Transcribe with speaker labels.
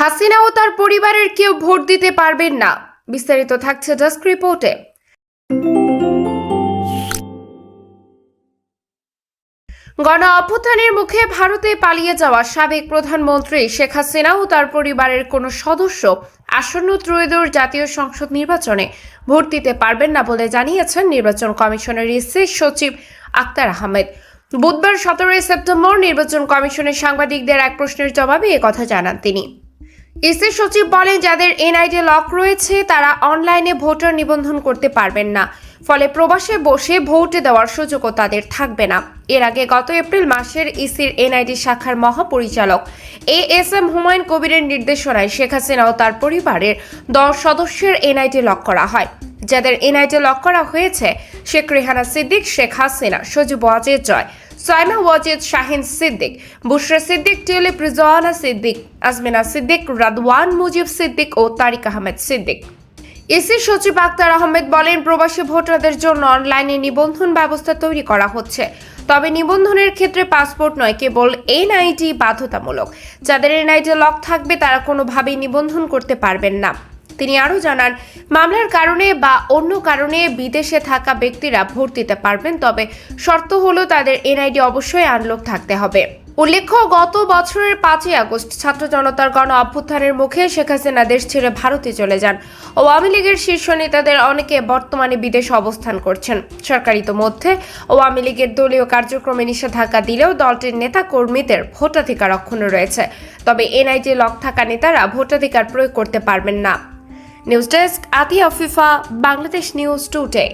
Speaker 1: হাসিনা ও তার পরিবারের কেউ ভোট দিতে পারবেন না। বিস্তারিত থাকছে ডেস্ক রিপোর্টে গণ অভ্যুত্থানের মুখে ভারতে পালিয়ে যাওয়া সাবেক প্রধানমন্ত্রী শেখ হাসিনা ও তার পরিবারের কোনো সদস্য আসন্ন ত্রয়োদশ জাতীয় সংসদ নির্বাচনে ভোট দিতে পারবেন না বলে জানিয়েছেন নির্বাচন কমিশনের বিশেষ সচিব আক্তার আহমেদ। বুধবার সতেরোই সেপ্টেম্বর নির্বাচন কমিশনের সাংবাদিকদের এক প্রশ্নের জবাবে কথা জানান তিনি। ইসি সচিব বলেন, যাদের এনআইডি লক রয়েছে, তারা অনলাইনে ভোটার নিবন্ধন করতে পারবেন না। ফলে প্রবাসে বসে ভোট দেওয়ার সুযোগও তাদের থাকবে না। এর আগে গত এপ্রিল মাসের ইসির এনআইডি শাখার মহাপরিচালক এ এস এম হুমায়ুন কবিরের নির্দেশনায় শেখ হাসিনা ও তার পরিবারের দশ সদস্যের এনআইডি লক করা হয়। যাদের এনআইডি লক করা হয়েছে শেখ রেহানা সিদ্দিক, শেখ হাসিনা, সজীব ওয়াজেদ জয়। সাইমা ওয়াজেদ শাহিন সিদ্দিক, বুশরা সিদ্দিক, টিউলিপ রিজওয়ানা সিদ্দিক, আজমিনা সিদ্দিক, রাদওয়ান মুজিব সিদ্দিক ও তারিক আহমেদ সিদ্দিক। ইসি সচিব আক্তার আহমেদ বলেন, প্রবাসী ভোটারদের জন্য অনলাইনে নিবন্ধন ব্যবস্থা তৈরি করা হচ্ছে। তবে নিবন্ধনের ক্ষেত্রে পাসপোর্ট নয়, কেবল এনআইডি বাধ্যতামূলক। যাদের এনআইডি লক থাকবে, তারা কোনোভাবেই নিবন্ধন করতে পারবেন না। তিনি আরও জানান, মামলার কারণে বা অন্য কারণে বিদেশে থাকা ব্যক্তিরা ভোট দিতে পারবেন, তবে শর্ত হলো তাদের এনআইডি অবশ্যই আনলক থাকতে হবে। উল্লেখ্য, গত বছরের পাঁচই আগস্ট ছাত্র জনতার গণ অভ্যুত্থানের মুখে শেখ হাসিনা দেশ ছেড়ে ভারতে চলে যান আওয়ামী লীগের শীর্ষ নেতাদের অনেকে বর্তমানে বিদেশে অবস্থান করছেন। সরকার ইতোমধ্যে আওয়ামী লীগের দলীয় কার্যক্রমে নিষেধাজ্ঞা দিলেও দলটির নেতা কর্মীদের ভোটাধিকার অক্ষুণ্ণ রয়েছে। তবে এনআইটি লক থাকা নেতারা ভোটাধিকার প্রয়োগ করতে পারবেন না। News desk Atiya Afifa Bangladesh news today.